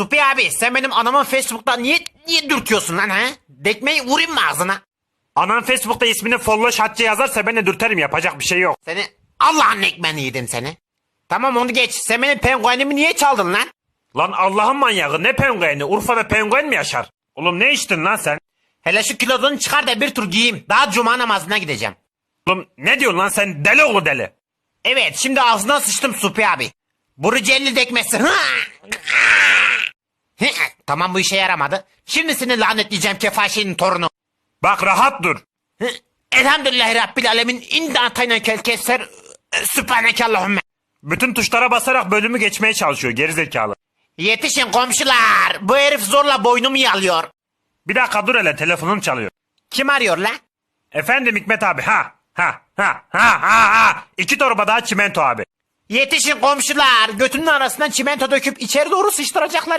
Supi abi sen benim anamın Facebook'ta niye niye dürtüyorsun lan ha? Dekmeyi vurayım mı ağzına? Anan Facebook'ta ismini folloş hatçı yazarsa ben de dürterim yapacak bir şey yok. Seni Allah'ın ekmeğini yedim seni. Tamam onu geç. Sen benim penguenimi niye çaldın lan? Lan Allah'ın manyağı ne pengueni Urfa'da penguen mi yaşar? Oğlum ne içtin lan sen? Hele şu kilodunu çıkar da bir tur giyeyim. Daha cuma namazına gideceğim. Oğlum ne diyorsun lan sen deli oğlu deli. Evet şimdi ağzına sıçtım Supi abi. Burucelli dekmesi. Tamam bu işe yaramadı. Şimdi seni lanetleyeceğim kefaşenin torunu. Bak rahat dur. Hı! Elhamdülillahi Rabbil Alemin. İnda atayna kel keser. Sübhaneke Allahümme. Bütün tuşlara basarak bölümü geçmeye çalışıyor gerizekalı. Yetişin komşular. Bu herif zorla boynumu yalıyor. Bir dakika dur hele telefonum çalıyor. Kim arıyor la? Efendim Hikmet abi ha ha ha ha ha ha. İki torba daha çimento abi. Yetişin komşular. Götünün arasından çimento döküp içeri doğru sıçtıracaklar